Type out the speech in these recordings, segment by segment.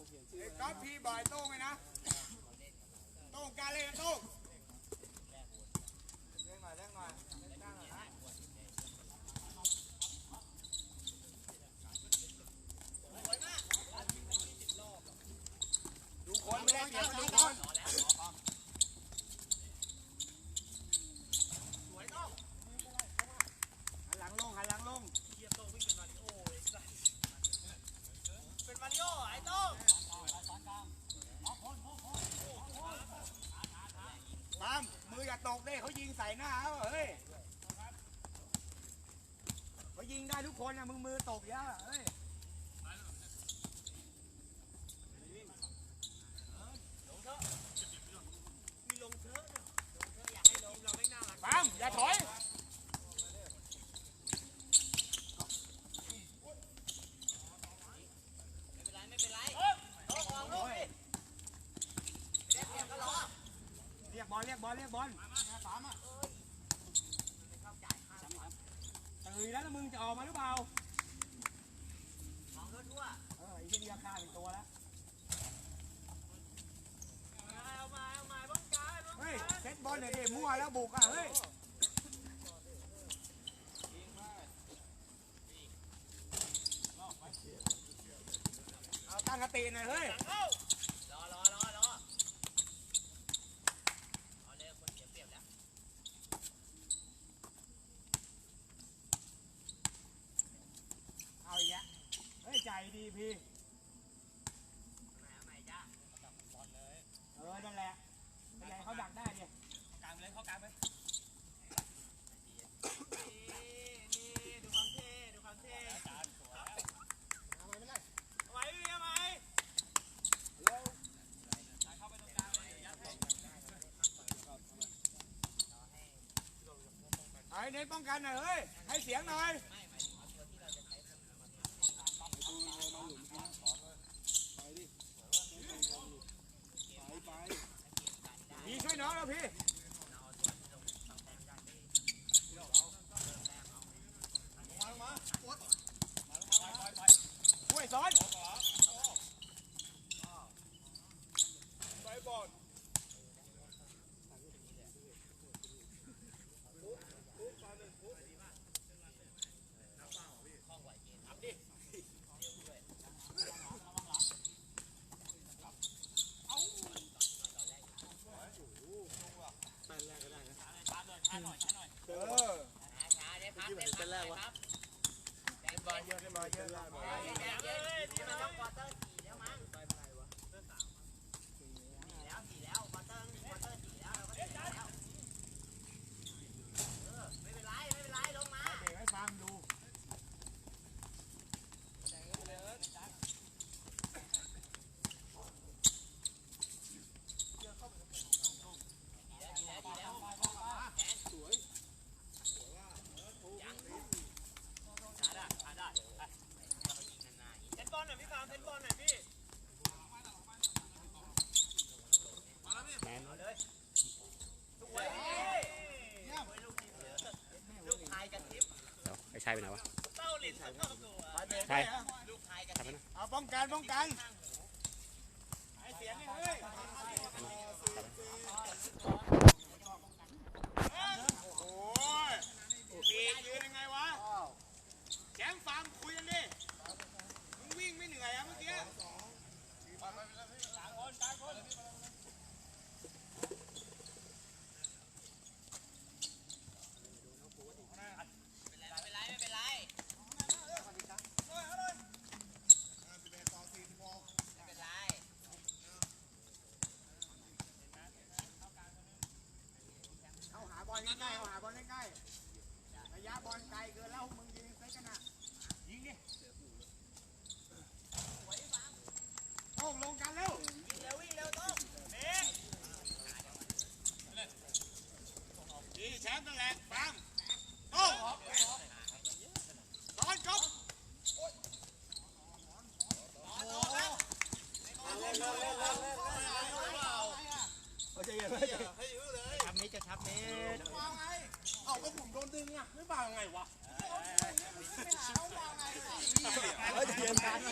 ไอ้ก๊อฟพี่บอยโต้งไงนะโต้งการเล่นะโต้งเล่นหน่อยเล่นหน่อยเล่นหน่อยนะดูคนไม่ได้เสียดูคนหลังลงหันหลังลง เป็นมาริโอไอ้โต้ง ปา มมืออย่าตกเด้เขายิงใส่หน้าเขาเฮ้ยเขายิงได้ทุกคนนะมึงมือตกเยอะเฮ้ยปามอย่าถอย ไม่เป็นไรไม่เป็นไรโต้งออกลูกดิไม่ได้เปรียบก็รอ เรียกบอลเรียกบอลเรียกบอลตื่นแล้วมึงจะออกมาหรือเปล่ามองทั่วเออไอ้เหี้ยนี่ราคาเป็นตัวแล้วเอามาเอามาบ้องกายเฮ้ยเซตบอลหน่ยดิมั่วแล้วบุกอะเฮ้ยเอาตั้งสติหน่อยเฮ้ย เข้ารอรอรอรอเอาเลยคนเสียเปรียบแล้ว เอาอีกแล้วเฮ้ยใจดีพี่ มาใหม่จ้า เออนั่นแหละเป็นไงเขาดักได้เนี่ย กลางเลยเข้ากลางเลยนี่นี่ดูความเท่ดูความเท่เอาไว้พี่เอาไว้ ไอ้เน้น ป้องกันหน่อยเฮ้ยให้เสียงหน่อยพี่ช่วยน้องเราพี่ช่วยสอนเออ ช้าๆได้พักได้พักได้พัก บอลเยอะขึ้นมาเยอะแล้ว เฮ้ยแดงเยอะเลยนี่มันต้องควอเตอร์สี่แล้วมั้งสี่แล้วสี่แล้วควอเตอร์ควอเตอร์สี่แล้วเราก็สี่แล้วเออไม่เป็นไรไม่เป็นไรลงมา เด็กให้ฟังดู เซนบอลหน่อยพี่ฟางเซนบอลหน่อยพี่เอาเลยสวยลูกชายกระทิบ เดี๋ยวไอ้ชายไปไหนวะเต้าหลินสักตัวตัวใช่ลูกชายกระทิบเอาป้องกันป้องกันให้เสียงหน่อยเฮ้ยโอ้ยปีกยืนยังไงวะแชมป์ฟาร์มคุยกันดิมึงวิ่งไม่เหนื่อยอะเมื่อกี้ไม่เป็นไรไม่เป็นไรไม่เป็นไร เอาหาบอลใกล้ๆเอาหาบอลใกล้ๆระยะบอลไกลเกินแล้วมึงยิงเซตกันน่ะยิงดิโอ้งลงกันเร็ว วิ่งเร็ววิ่งเร็วต้องเบ๊ก ดีแชมป์นั่นแหละปังโอ้สอนจบ ทำนี้จะทับนี้ เอาก็ผมโดนดึงอะไม่บางไงวะ เฮ้ยเทียนกัน เ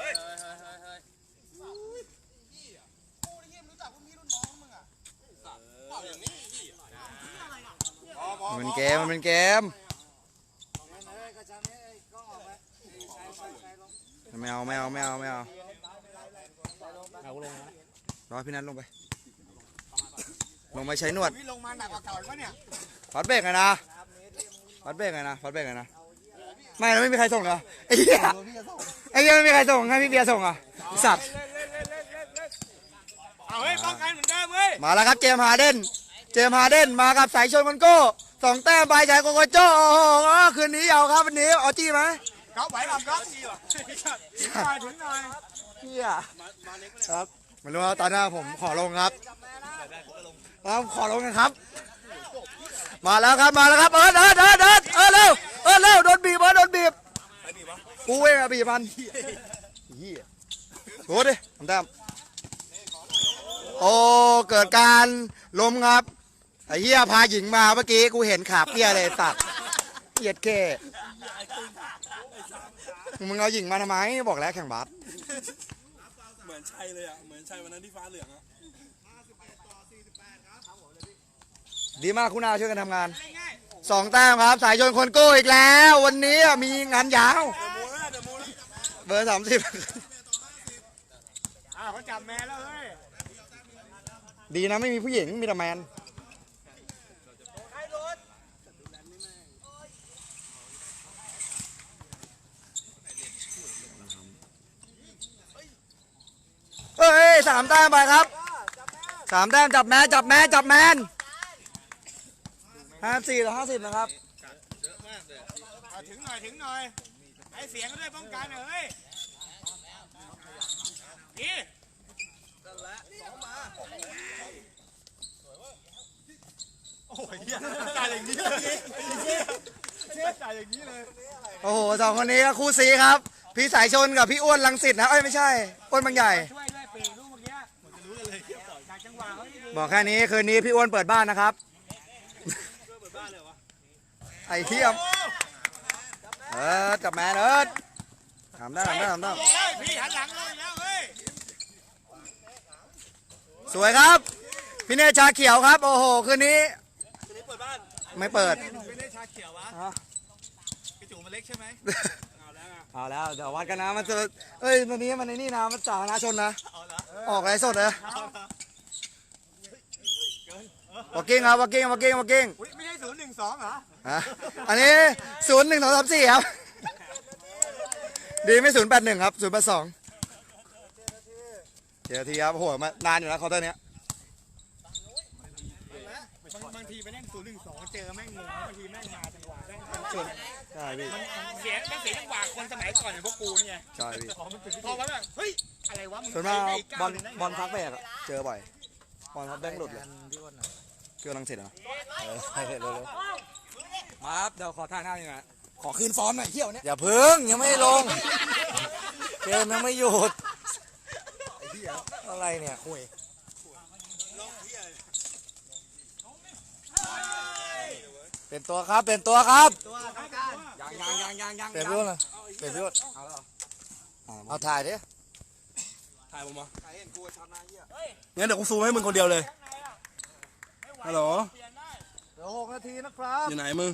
ฮ้ย มมันเป็นเกมไม่เอาไม่เอาไม่เอาไม่เอารอพี่นัทลงไป ลงไปใช้หนวดพี่ลงมาหนักกว่าเก่าอีกปะเนี่ยฟัดเบรกไงนะฟัดเบรกไงนะฟัดเบรกไงนะไม่แล้วไม่มีใครส่งเหรอไอ้เหี้ยไอ้เหี้ยไม่มีใครส่งให้พี่เบียร์ส่งเหรอะสัตว์เอาเฮ้ยป้องกันเหมือนเดิมเว้ยมาแล้วครับเจมส์ฮาร์เดนเจมส์ฮาร์เดนมากับสายชนมันโก้ สองแต้มไปจากโกโกโจโอ้โหคืนนี้เอาครับวันนี้เอาจี้ไหมก๊อฟไหวหรอก๊อฟถึงหน่อยถึงหน่อยเฮียครับไม่รู้ว่าตอนหน้าผมขอลงครับครับขอลงกันครับ มาแล้วครับมาแล้วครับเอิร์ดเอิร์ดเอิร์ดเอิร์ดเอิร์ดเร็วเอิร์ดเร็วโดนบีบเอิร์ดโดนบีบกูเองอะบีบมันเฮียโหดิทำแต้มโอ้เกิดการล้มครับ ไอ้เฮียพาหญิงมาเมื่อกี้กูเห็นขาเปี้ยเลยสัตว์เกียดเก้มึงเอาหญิงมาทำไมบอกแล้วแข่งบาสเหมือนชัยเลยอะ เหมือนชัยวันนั้นที่ฟ้าเหลืองอะดีมากคุณอาช่วยกันทำงานสองแต้มครับ สายชนคนโก้อีกแล้ว วันนี้มีงานยาวเดมูแล้วเดมูแล้วเบอร์สามสิบอ้าวเขาจับแม่แล้วเฮ้ย ดีนะไม่มีผู้หญิงมีแต่แมน เฮ้ยสามแต้มไปครับสามแต้มจับแมนจับแมนจับแมนห้าสี่ต่อห้าสิบนะครับเอาถึงหน่อยถึงหน่อยให้เสียงก็ด้วยป้องกันหน่อยเฮ้ยนี่โอ้ยเหี้ยจ่ายอย่างนี้เลยเชี่ยจ่ายอย่างนี้เลยโอ้โหสองคนนี้ก็คู่ซีครับ พี่สายชนกับพี่อ้วนลังสิตนะเอ้ยไม่ใช่อ้วนบางใหญ่ บอกแค่นี้คืนนี้พี่อ้วนเปิดบ้านนะครับ ไอ้เทียมเออจับแมนเอิร์ดทำได้ทำได้ทำได้เฮ้ยพี่หันหลังเลยแล้วเฮ้ยสวยครับ พี่เนชชาเขียวครับ โอ้โหคืนนี้ทีนี้เปิดบ้านไม่เปิดไม่ได้ชาเขียววะกระจูมันเล็กใช่ไหมเอาแล้วอะเอาแล้วเดี๋ยววัดกันนะมันจะเอ้ยวันนี้มันในนี่นะมันสาธารณชนนะเอาละออกไรสดเลย วอกิ้งครับวอกิ้งวอกิ้งวอกิ้งอุ้ยไม่ใช่ศูนย์หนึ่งสองเหรอฮะอันนี้ศูนย์หนึ่งสองสามสี่ครับ ดีไม่ศูนย์แปดหนึ่งครับศูนย์แปดสองเดี๋ยวทีครับโอ้โหมานานอยู่แล้วเคาน์เตอร์เนี้ยบางบางทีไปเล่นศูนย์หนึ่งสองเจอแม่งงงบางทีแม่งมาจังหวะแม่งใช่พี่มันเสียไม่เสียจังหวะคนสมัยก่อนอย่างพวกกูนี่ไงใช่พี่พอมันถึงพอมันแบบเฮ้ยอะไรวะมึงส่วนมากไปได้กบอลก้าวหนึ่งได้ไงบอลพักแบกอะเจอบ่อยบอลพักแบงหลุดเลย เกี่ยวลังสิตเหรอเออใช่เร็วๆมาครับเดี๋ยวขอท่าหน้าหน่อยนะขอคืนฟอร์มหน่อยเที่ยวเนี้ยอย่าพึ่งยังไม่ลง เกมยังไม่หยุดอะไรเนี่ยคุยเป็นตัวครับเป็นตัวครับยังยังยังยังยังเป็นพี่อ้นเลยเป็นพี่อ้นเอาแล้วเอาถ่ายดิถ่ายผมมางั้นเดี๋ยวกูซูมให้มึงคนเดียวเลย ฮัลโหลเดี๋ยวหกนาทีนะครับ อยู่ไหนมึง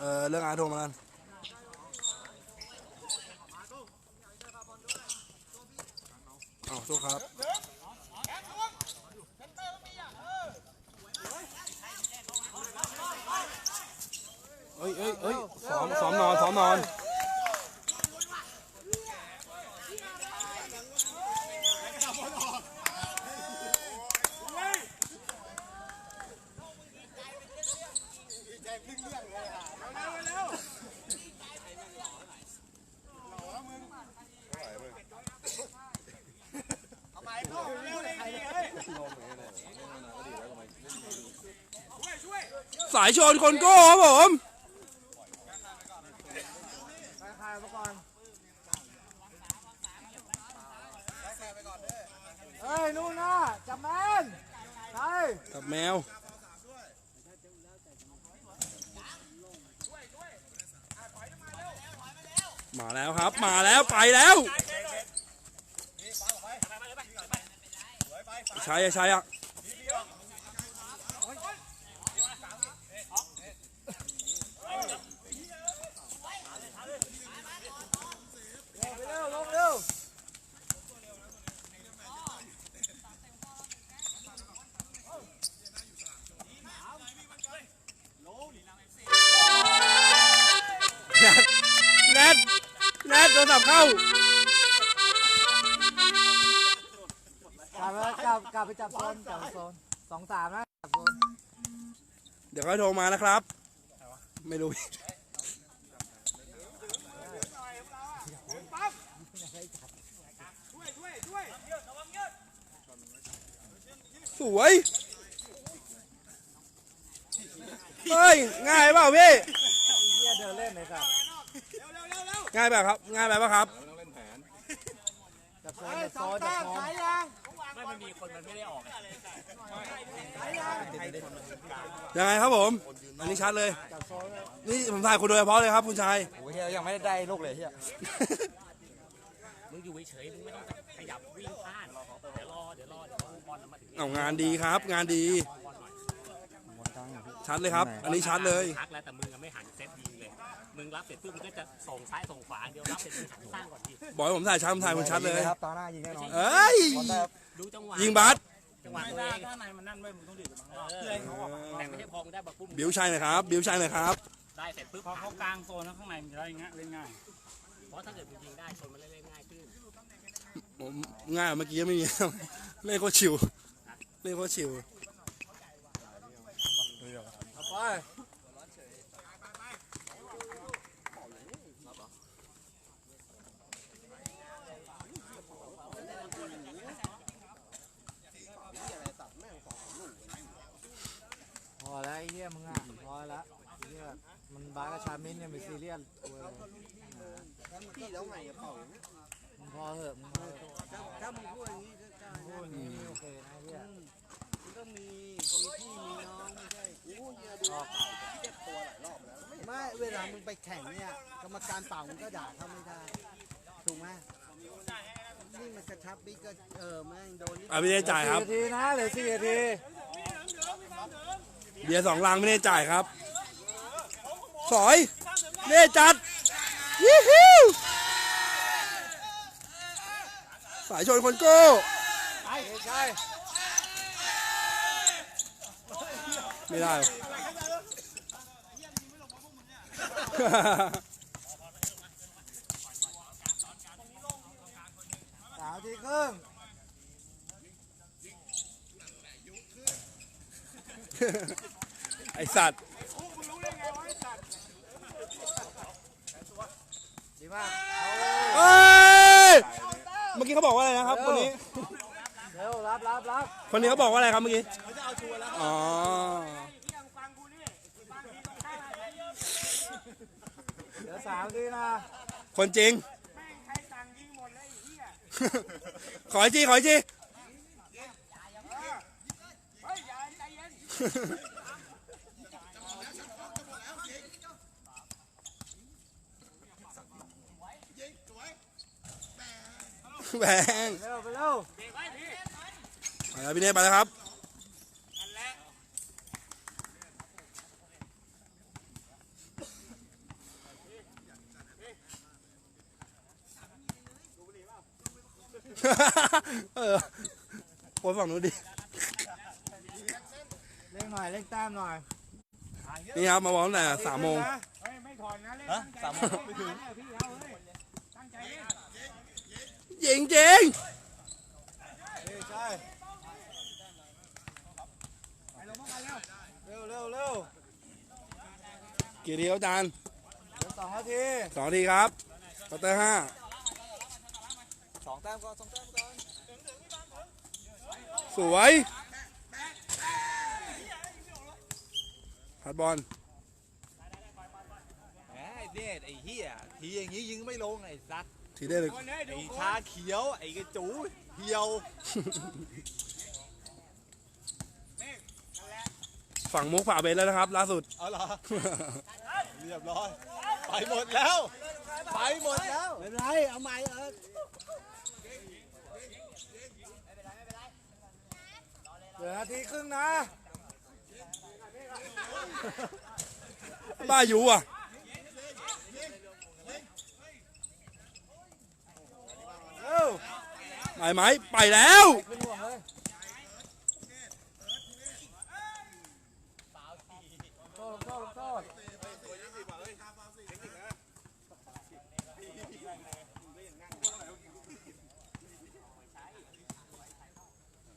เออเรื่องงานโทรมากันอ้าวโทษครับเอ้ยเอ้ยเอ้ยซ้อมซ้อมนอนซ้อมนอน เอาไปเข้าเร็วเลยดีเฮ้ยช่วยช่วย สายชนคนโก้ครับผมเฮ้ยนู่นนะจับแมนใช่กับแมวมาแล้วครับ มาแล้วไปแล้วใช่ใช่อะ รศัพท์เข้า กลับแล้วกลับกลับไปจับโซนจับโซนสองสามนะจับโซนเดี๋ยวเขาโทรมานะครับ ไม่รู้ปั๊บช่วยช่วยช่วยสวย เฮ้ย ง่ายเปล่าพี่ เฮียเดินเล่นเลยครับเร็วเร็วเร็วเร็วง่ายแบบครับ ง่ายแบบครับจับโซนจับโซนจับโซนไม่มันมีคนมันไม่ได้ออกยังไงครับผม อันนี้ชัดเลยจับโซนนี่ผมถ่ายคุณโดยเฉพาะเลยครับคุณชายโอ้ยเฮียยังไม่ได้ได้ลูกเลยเฮียมึงอยู่เฉยๆมึงไม่ต้องขยับวิ่งพลาดเดี๋ยวรอเดี๋ยวรอเดี๋ยวบอลมาถึงเอางานดีครับ งานดี ชัดเลยครับ อันนี้ชัดเลยพักแล้วแต่มึงไม่หันเซตยิงเลย มึงรับเสร็จปุ๊บมึงก็จะส่งซ้ายส่งขวาเดียวรับเสร็จมึงหันสร้างก่อนดิบอกให้ผมถ่ายชัดผมถ่ายคุณชัดเลย ครับตาหน้ายิงแน่นอนเอ้ย ดูจังหวะยิงบัสจังหวะตัวเองถ้าในมันนั่นไม่มึงต้องดื่มเพื่อให้เขาออกแต่ไม่ใช่พอมึงได้บักปุ้มบิวชัยหนะครับ บิวชัยหนะครับ ได้เสร็จปุ๊บพอเขากลางโซนแล้วข้างในมันจะได้ง่ายเล่นง่ายเพราะถ้าเกิดมึงยิงได้ชนมันเล่นง่ายขึ้นผมง่ายกว่าเมื่อกี้ไม่มีเล่นโคตรชิวเล่นโคตรชิวเอาไป อแล้วไอ้เหี้ยมึงอะพอแล้วไอ้เหี้ยมันบาสกับชามินเนี่ยไม่ซีเรียสเว้ยพี่แล้วไงเป่ามึงพอเหอะมึงพอเหอะถ้ามึงพูดอย่างนี้ก็พูดอย่างนี้โอเคนะเหี้ยมันก็มีมีพี่มีน้องไม่ใช่โอ้ยดูเจ็บตัวหลายรอบแล้วไม่เวลามึงไปแข่งเนี่ยกรรมการเป่ามึงก็ด่าเขาไม่ได้ถูกไหมนี่มันกระชับบิ๊กก็เออแม่งโดนนี่อะไม่ได้จ่ายครับสี่นาทีนะเหลือสี่นาที เบียร์สองลังไม่ได้จ่ายครับ สอยเน่จัดยี่ฮิวสายชนคนโก้ใช่ใช่ไม่ได้สามนาทีครึ่ง ไอสัตว์ดีมากเอ้ยเมื่อกี้เขาบอกว่าอะไรนะครับคนนี้เร็วรับรับรับคนนี้เขาบอกว่าอะไรครับเมื่อกี้อ๋อเหลือสามนาทีนะคนจริงขออีกทีขออี แบงเร็วไปเร็วไปแล้วพี่เนทไปแล้วครับเออคนฝั่งนู้นดิ เล่นหน่อย เล่นแต้มหน่อยนี่ครับ มาบอกตั้งแต่สามโมงสามโมงไม่ถึงจ ริงจริงใช่เร็วเร็วเร็วๆกี่ทีครับอาจารย์เหลือสองนาทีสองทีครับควอเตอร์ห้าสองแต้มก่อนสองแต้มก่อนสวยพัดบอลแหมไอ้เด็ดไอ้เหี้ยทีอย่างนี้ยิงไม่ลงไอ้ซัก ทีได้เลยไอ้ชาเขียว ไอ้กระจูเหี่ยวฝั่งมุกฝ่าเบนแล้วนะครับ ล่าสุดเอาเหรอเรียบร้อย ไปหมดแล้ว ไปหมดแล้วไม่เป็นไรเอาใหม่เออเหลือนาทีครึ่งนะ บ้าอยู่อะ ไปไหมไปแล้ว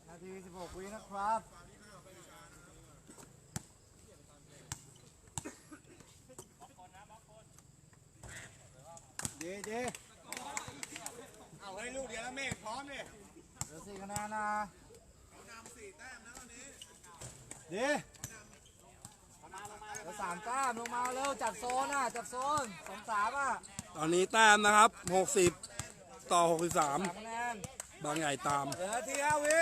นาทีสิบหกวินะครับเจ๊เจ๊ ดียวแล้วเมฆพร้อมดิเหลือสี่คะแนนนะดีเหลือสามแต้มลงมาเร็วจัดโซนอะจัดโซนสองสามอะตอนนี้แต้มนะครับ 60 ต่อ สาม63 คะแนนบางใหญ่ตาม เหลือทีห้าวิ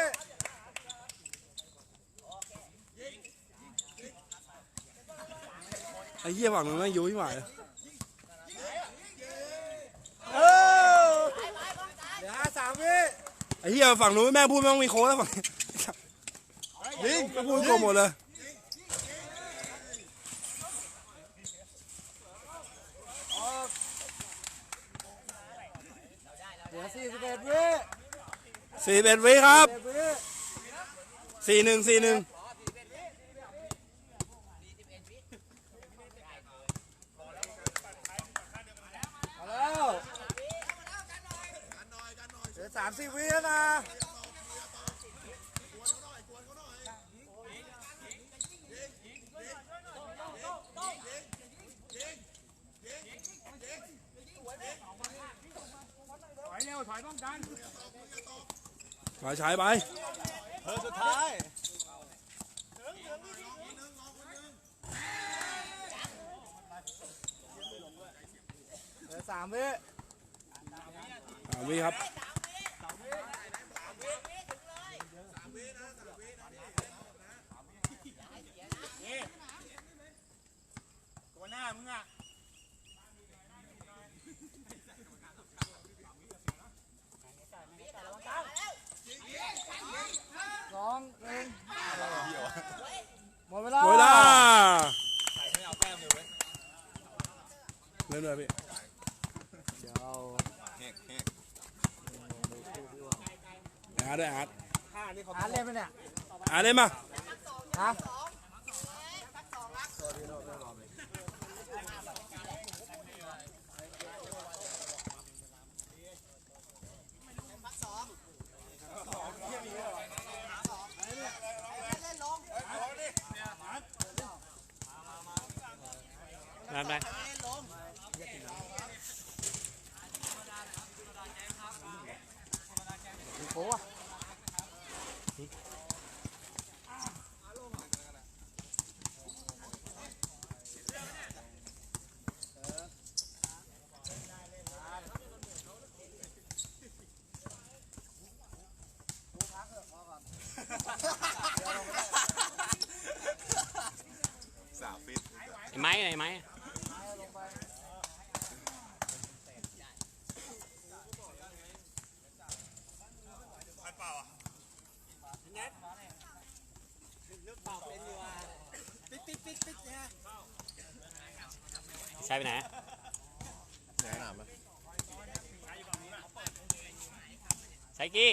ไอ้เหี้ยฝั่งนู้นไม่งยุ้ยหมาย เออเหลือสามวิไอ้เหี้ยฝั่งนู้นแม่งพูดไม่ต้องมีโค้ดแล้วฝั่งนี้ยิงพูดโกงหมดเลยเหลือสี่สิบเอ็ดวิ41วิครับเอ็ดวิ41 41เอาแล้วเหลือสามสิบวิแล้วนะถอยเร็วถอยป้องกันมาใช้ไปเธอสุดท้ายเหลือสามวิสามวิครับ ตัวหน้า มึงอะสองหนึ่งหมดเวลาหมดเวลาเริ่มเลยพี่เดี๋ยวอาร์ตด้วยอาร์ตอ่านเล่นไปเนี่ยอาร์ตเล่นมาฮะ มาไป โอ้อะ ไอ้ไม้ไอ้ไม้ ใช่ไปไหนไหนหนามอะใช่กี้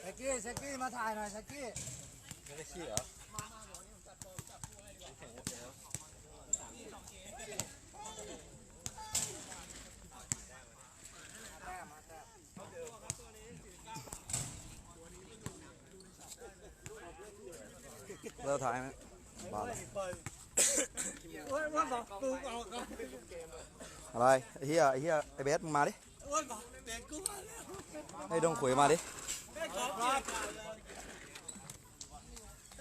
เช็กกี้เช็กกี้มาถ่ายหน่อยเช็กกี้ไม่ได้ขี้เหรอ เริ่มถ่ายไหมบ้าเอะไรไอ้เหี้ยไอ้เหี้ยไอ้เบสมึงมาดิไอ้ดงขุยมาดิ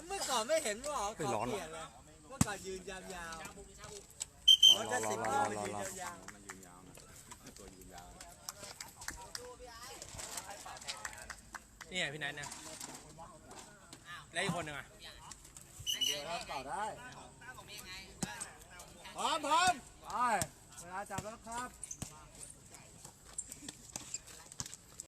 เมื่อก่อนไม่เห็นว่าไปร้อนว่ะเมื่อก่อนยืนยาวรอรอรอรอรอรอนี่ไงพี่นัทนะแล้วอีกคนหนึ่งอะ ครัต่อได้พร้อมพร้อมไปเวลาจับแล้วครับ